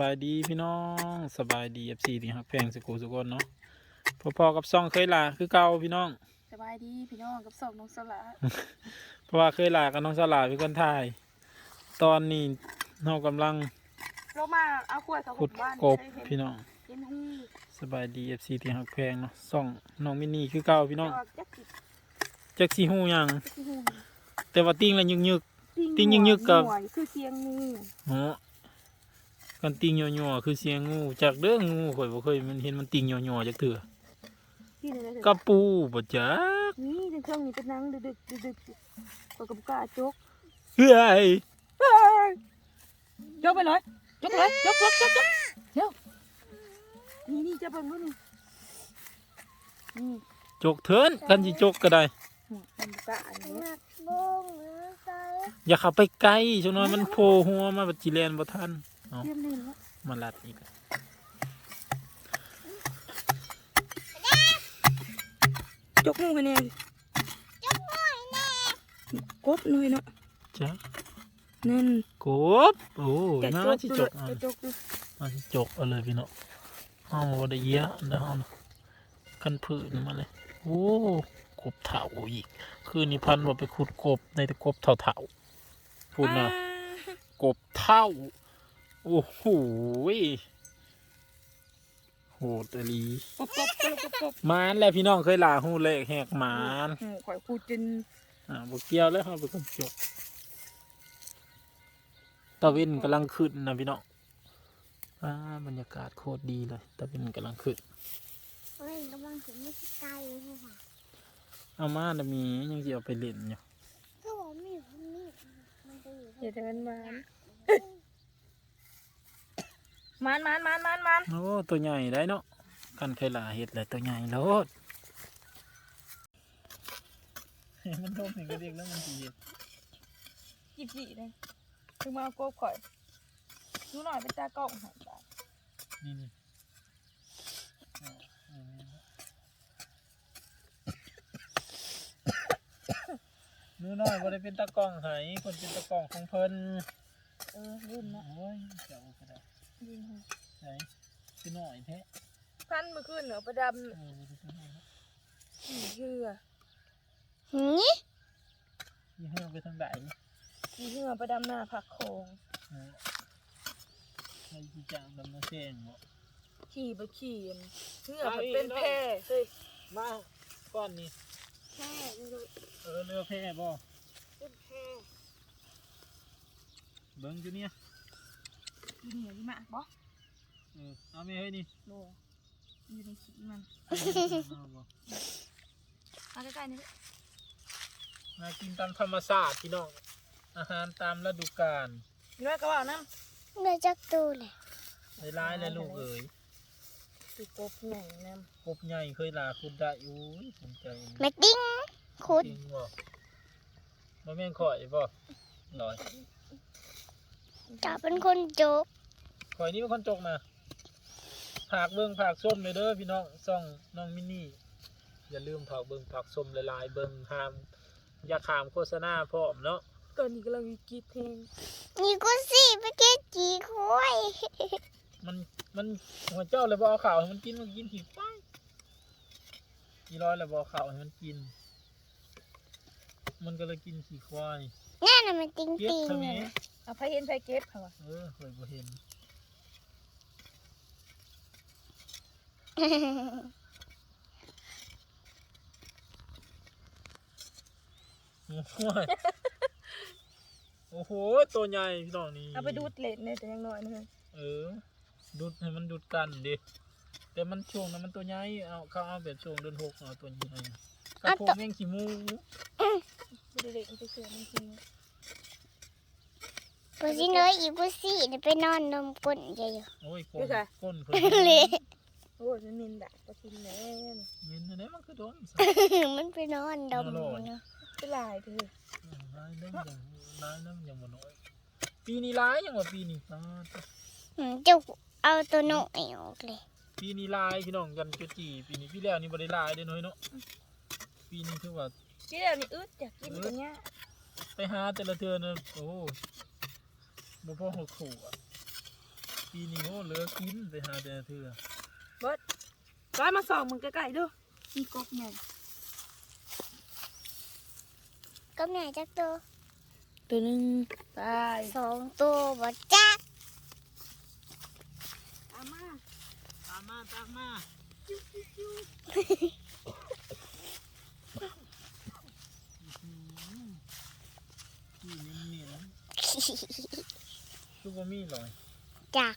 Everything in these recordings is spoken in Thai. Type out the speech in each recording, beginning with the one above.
บายดีพี่น้องสบายดีเอฟซีที่ฮักแพงสกูสุกคนเนาะพอๆกับซ่องเคยลาคือเก่าพี่น้องสบายดีพี่น้องกับสองน้องสละเพราะว่าเคยลากับน้องสลาเป็นคนถ่าย ตอนนี้เรากำลังเรามาเอาขวดเขาขุดบ้านกบได้เห็นพี่น้องเห็นหูสบายดีเอฟซีที่ฮักแพงเนาะซ่องน้องมินี่คือเก่าพี่น้องแต่ว่าจักสิจักสีหูหยังจักสิหูแต่ว่าติ้งแล้วยึกติ้งหัวยึกๆกับหัวคือเสียงงูๆเนาะ กันติ้งย่อๆคือเสียงงูจากเด้องูข่อยบ่เคยมันเห็นมันติ้งย่อๆจักเถื่อที่ไหนนะกระปูบ่จักนี่ในเครื่องนี้เป็นนังดึกดึกดึกดึกๆก็กับกล้าจกเฮ้ยเฮ้ยจกไปเลยจกเลยจกจกจกจกเดี๋ยวนี่นี่จะเบิ่งดูนี่นี่จกเถินกันสิจกก็ได้หัวมันกล้าอันนี้อย่าเข้าไปใกล้จังน้อยมันโผล่หัวมาบัดจิแลนบ่ทัน เตรียมเล่นแล้วมาลัดอีกจกงูให้แน่กบหน่อยเนาะจ้ะนั่นกบโอ้ยมาสิจกดูเอาเลยจกดูมาสิจกเอาเลยพี่น้องเอาบ่ได้เยอะเด้อเอากันผืนมาเลยโอ้กบเถาอีก คืนนี้พันว่าไปขุดกบในแต่กบเถาเถาๆพูดนะกบเท่า โอ้โหยโหดอหลีกบกบกบกบกบหมานแล้วพี่น้องเคยลาหูเลขแหกหมานหูข่อยพูดจนอ่าบกเกี่ยวแล้วครับเป็นคนจบตะวินกำลังขึ้นนะพี่น้องอ่าบรรยากาศโคตรดีเลยตะวินกำลังขึ้นเฮ้ยกำลังถึงไม่ใช่ไกลเลยค่ะเอามาดมียังจะเอาไปเล่นอยู่ก็บอกมีดมีดมันจะอยู่อย่าเดินมาน มันมันมันมันมันโอ้ตัวใหญ่ได้เนาะกันเคยลาเห็ดเลยตัวใหญ่โลดเห็นมันโดนเห็นกระเด็กแล้วมันดีเห็ดจีบจีเลยถึงมาเอากบข่อยดูหน่อยเป็นตากล้องหันไปนี่นี่เอาเอานี่มือน้อยบ่ได้เป็นตากล้องใหายคนเป็นตากล้องของเพิ่นเออลื่นนะโอ้ยเจ้าก็ได้ ลื่นหูไหนคือหน่อยแท้พันมือขึ้นเหนือประดเออมันคือหน่อยนะำขี่เหือหืมยี่ห้อไปทางไหนขี่เหือประดำหน้าผักโขงเออใครที่จางดำน้ำแซงเหรอขี่ไปขี่อันเหือมันเป็นแพร่เฮ้ยมาก้อนนี้แพร่ไม่รู้เออเรือแพร่บ่เป็นแพร่เบิ้งอยู่เนี่ย กินเหนียวดีมากบอเออเอาไม่เฮ้ยนี่โลอยู่ในขี้มันเอาบ่มาใกล้ๆนี่มากินตามธรรมชาติพี่น้อง อาหารตามฤดูกาลน้อยก็ว่าน้เนื้อจักตูเลยในร้ายและลูกเอ๋ยำติดกบหน่งน้กบใหญ่เคยลาคุณได้อุ้ยสนใจแม็กดิ้งคุดจริงบ่มาแม่งข่อยบ่หน่อย จะเป็นคนโจกข่อยนี่เป็นคนจกนะผากเบิ่งผากส้มเลยเด้อพี่น้องซ่องน้องมินนี่อย่าลืมผากเบิ่งผากส้มหลายๆเบิ่งหามอย่าขามโฆษณาพร้อมเนาะำตอนนี้กำลังกรีดเพลงนี่กูสิไปเก็ตจีคุยมันมันหัวเจ้าเลยบ่เอาข่าวให้มันกินมันกินผีไปอีร้อยเลยบ่เอาข่าวให้มันกิน มันก็เลยกินขี้ควายนั่นน่ะมันติงเก็บติงเท่านี้ เอาไฟเห็นไฟเก็บค่ะวะเออเคยบ่เห็นโอ้โหโอ้โห ตัวใหญ่พี่น้องนี่เอาไปดูดเลนเนี่ยแต่ยังน้อยนะเฮ้ยเออ ดูดให้มันดูดกันดิ แต่มันช่วงนั้นมันตัวใหญ่ เอาเขาเอาแบบช่วงเดือนหกเอาตัวใหญ่กระโปรงแมงขี้มูไม่ได้เล็กมันจะเสือมันจริง กูสิน้อยอีกูสิเนี่ยไปนอนนมก้นใหญ่อยู่โอ้ยก้นก้นเพิ่นเละโอ้ยมันมินดักปลาทินแน่เย็นนะเนี่ยมันคือโดนมันไปนอนดมเนาะเป็นลายเธอร้ายน้ำยังร้ายน้ำยังบ่น้อยปีนี้ร้ายยังว่าปีนี้อ่าหืมเจ้าเอาตัวน้อยออกเลยปีนี้ร้ายพี่น้องกันจุจีปีนี้พี่แล้วนี่บ่ได้ร้ายเด้อน้อยเนาะปีนี้คือว่าที่เดี๋ยวนี้อึดอยากกินตัวเนี้ยไปหาแต่ละเทือนะโอ้ บ่พอหกขู่อะปีนี้โอ้เหลือกินไปหาแต่เถื่อร้อยมาส่องมึงใกล้ๆดูมีกบใหญ่ก็ไหนจักตัวตัวหนึ่งตายสองตัวบ่จักตามมาตามมาตามมาพี่เนียนเนียน คือบ่มีหรอยจัก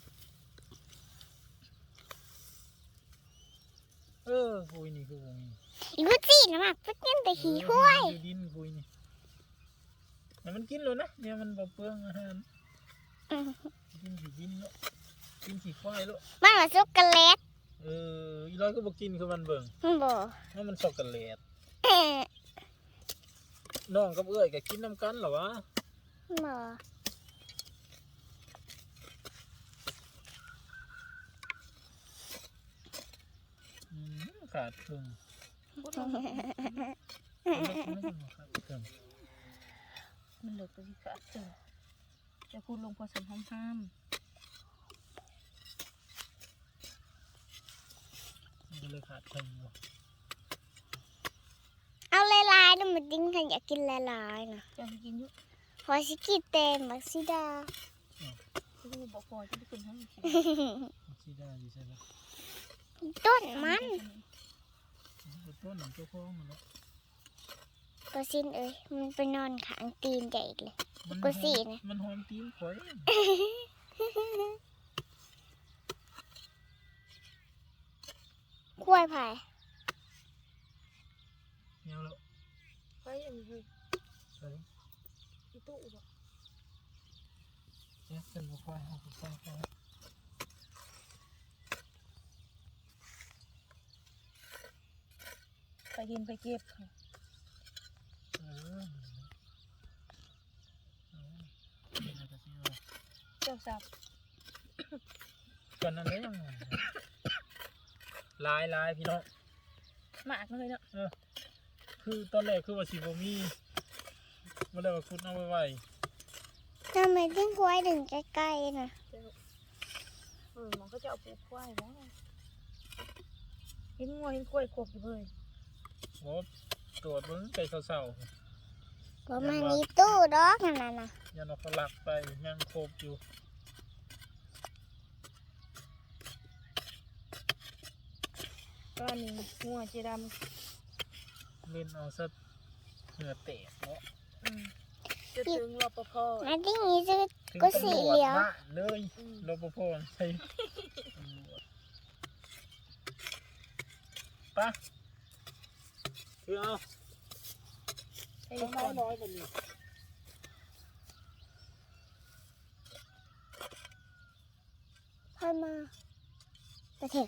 เออคุยนี่คือบ่มีอีกุจีนะมักพุดยันแต่ขี้ห้วยเออมันอยู่ดินคุยนี่แต่มันกินเลยนะเนี่ยมันบ่เปลืองอาหารอืมกินขี้ดินเนาะกินขี้ควายแล้วมันว่าช็อกโกแลตเอออีร้อยก็บ่กินคือมันเบิ่งมันบ่ว่ามันช็อกโกแลตเอ๊ะน้องกับเอ้ยก็กินน้ำกันเหรอวะบ่ ขาดครึ่งพุดลงขาดครึ่งมันเหลือตัวที่ขาดเจอจะพูดลงพอสมห้ามห้ามมันก็เลยขาดครึ่งบ่เอาลายๆนี่มันดิ้งกันอยากกินลายๆนะจะให้กินอยุพอสิกินเต็มบักซิดาลูกบอกพอจะได้กินทั้งกินมันสิได้อยู่ใช่ไหมต้นมัน มันต้นหนังเจ้าของมันเนาะตัวสิ้นเอ้ยมันไปนอนขางตีนใหญ่เลย มันก็สินะ มันหอมตีนข่อยกล้วยไผ่เงี้ยแล้วไปอย่างนี้เลยใส่ที่ตู้บอกแจ๊กเป็นบ่ค่อยเอาไปใส่ไปไปกินไปเก็บค่ะเออเออเป็นอะไรกันสิวะเจ้าสับก่อนนั้นได้ยังไงลายลายพี่น้องหมากเลยเนาะคือตอนแรกคือว่าสิบมีบ่ได้ว่าคุณเอาไว้ไว้ทำไมถึงกล้วยถึงใกล้ๆนะเออมันก็จะเอาปูควายแล้วเห็นงัวเห็นกล้วยกบอยู่เลย โอ้ตรวจเบิ่งไก่เศร้าบ่มันมีตู้ดอกนั่นน่ะนะๆยันเอาเขาลักไปยังครบอยู่ก็อันนี้งัวเจดเล่นเอาซะเหงื่อแตกเนาะำอืมจะถึงรปภอันที่นี้จะ ถึงก็สีเหลืองตำรวจมาเลยอืมรปภใช่ตำรวจไปะ คือเอาใช่ต้องไหมมาน้อยกว่านี้ค่อยมาประเทศ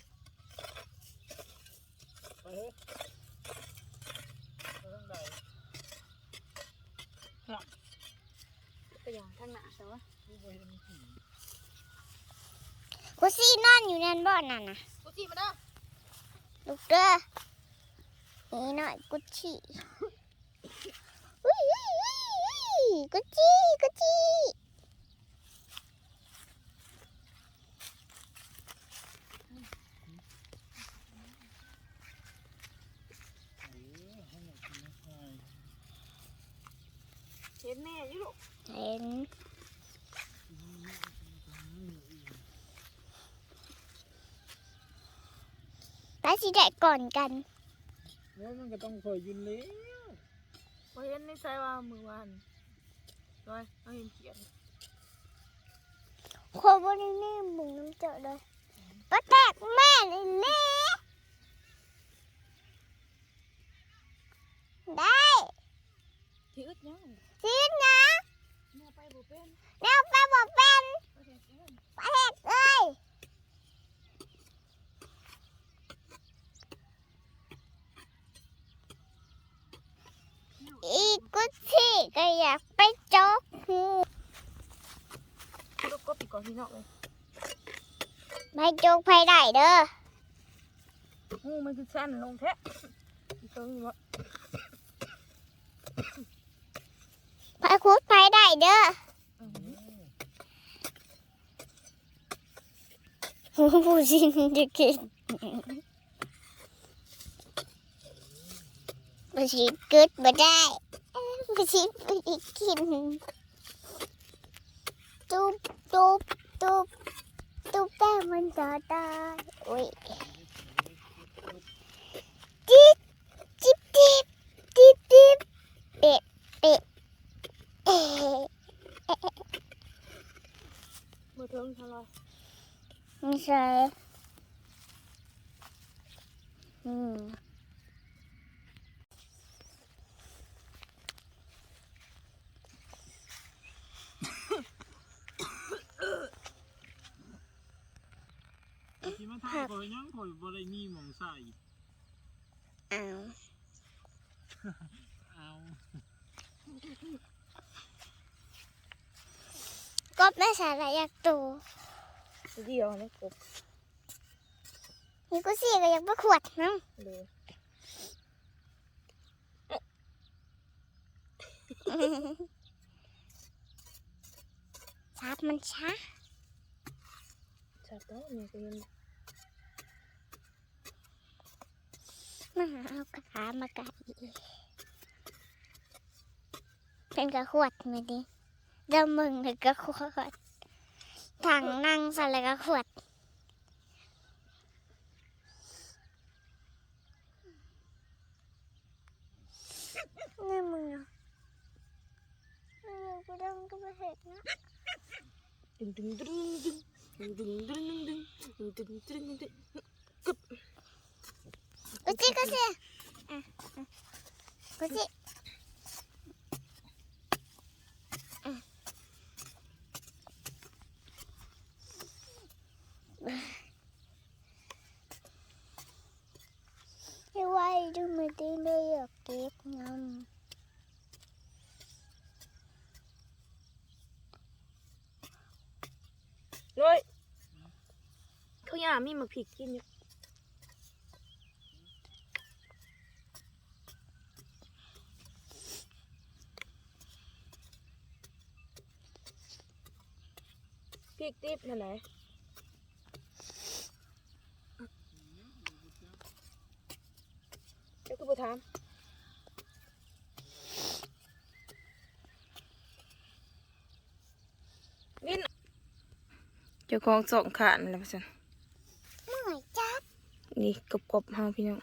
ไปเฮ้ยไปทางใดไปอย่างข้างหน้าแต่ว่าคือบ่เห็นผีกูซี่นอนอยู่นั่นบ่นั่นน่ะกูจีมาเด้อลูกเด้อ นี่หน่อยกุชชี่อุ้ยอุ้ยอุ้ยอุ้ยกุชชี่กุชชี่เห็นแม่ยี่ลูกเห็นไปสิได้ก่อนกัน ว่ามันก็ต้องคอยยืนเลยพอเห็นในใจว่ามือวานร้อยเอาเห็นเขียนโคบนนี่มึงน้ำเจอเลยปะแตกแม่เลยเน่ได้ที่อึดยังซีดนะแม่ไปบ่เป็นแนวไปบอกเป็นประเทศเอิ้น ประเทศเอ้ยอีกุชี่ก็อยากไปจกหู ลูกกบอีกก่อนพี่น้องเลยไปจกไปได้เด้องูมันคือชั้นลงแท้อีกตัวนี้วะไปคุดไปได้เด้ออืมผู้ชินจะกินผู้ชินกึดมาได้ผู้ชินไม่ได้กิน ตุ๊บตุ๊บตุ๊บตุ๊บแต่มันจะได้อุ้ยจิ๊บจิ๊บจิ๊บจิ๊บจิ๊บเป็ดเป็ดเอ๊ะ มือเทิงทลาย ไม่ใช่อืม ที่มาถ่ายข่อยยังข่อยบ่ได้มีหมองใส่เอาเอากบไม่สาระอยากตูเดียวนี่กบนี่กูสี่ก็อยากประขวดน้เลยำซับมันช้า ชับแล้วนี่ก็ยังมาหาเอากระถามากะอีเป็นกระขวดไหมดิเดิมมึงเลยกระขวดถังนั่งใส่เลยกระขวดนี่มึงอะเออกูเดินก็ไปเห็นนะดึงดึงดึงดึง Kucing kucing. Kucing. าอยากมีมักผิกกินอยู่พริกดิบนั่นแหละเจ้าก็ไปถามนี่น่ะเจ้าของสองขานแล้วสันเมื่อย นี่กบกบๆเฮาพี่น้อง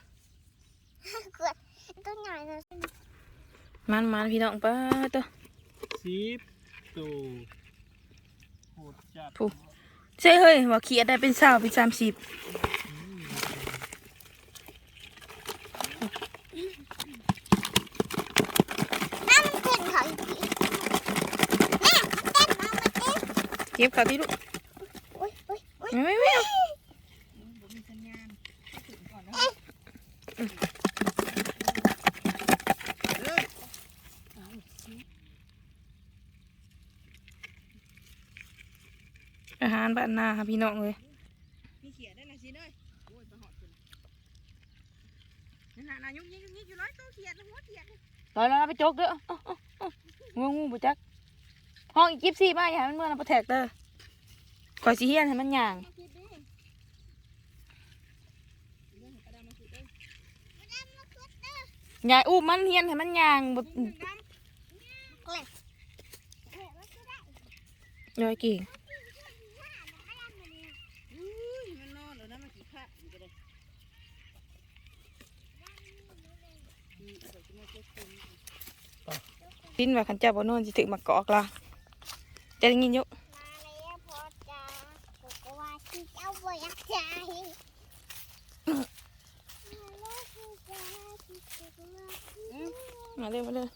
เกิดตัวใหญ่เลยมันมันพี่น้องป้าตัวสิบตัวโหดจัดผู้ใช่เฮ้ยว่าเขียดได้เป็นสาวเป็นสามสิบน้ำมันขึ้นเขาอีกทีแม่เต้นมามาเต้นเก็บเขาที่ลูกโอ้ยโอ้ยโอ้ยไม่ไม่ไม่เอาอาหารบ้านนาค่ะพี่น้องเลยมีเขียได้นะสิเด้ยโอ้ยไปหอดคุณนั่นน่ะนายุกยิกยุกยิกอยู่ร้อยตัวเขียดหัวเขียดลอยแล้วไปจกเด้อเอาเอาเอางูงูบุจัก ห้องอีกิฟซี่มาอย่าให้มันเมื่อนะประแทกเด้อคอยสิเฮียนให้มันย่างมาคิดดิเรื่องของกระดาษมาคิดเด้ออย่าอู้มันเฮียนให้มันย่างบ่ถึงดย่อยเก่ง พินว่าขันเจ้าบ่นนจะถึงมากอกละจะได้ยินอยู่มาเร็วมาเร็ว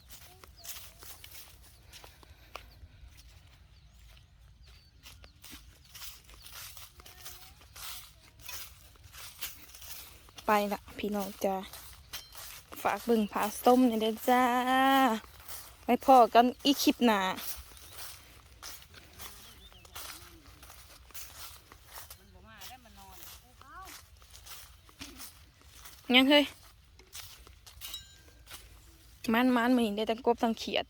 ไปละพี่น้องจะฝากบึงผาส้มในเด้อจ้า พอกันอีกคลิปหน้ายังเฮ้ยมันมันมาเห็นได้ตั้งกบตั้งเขียด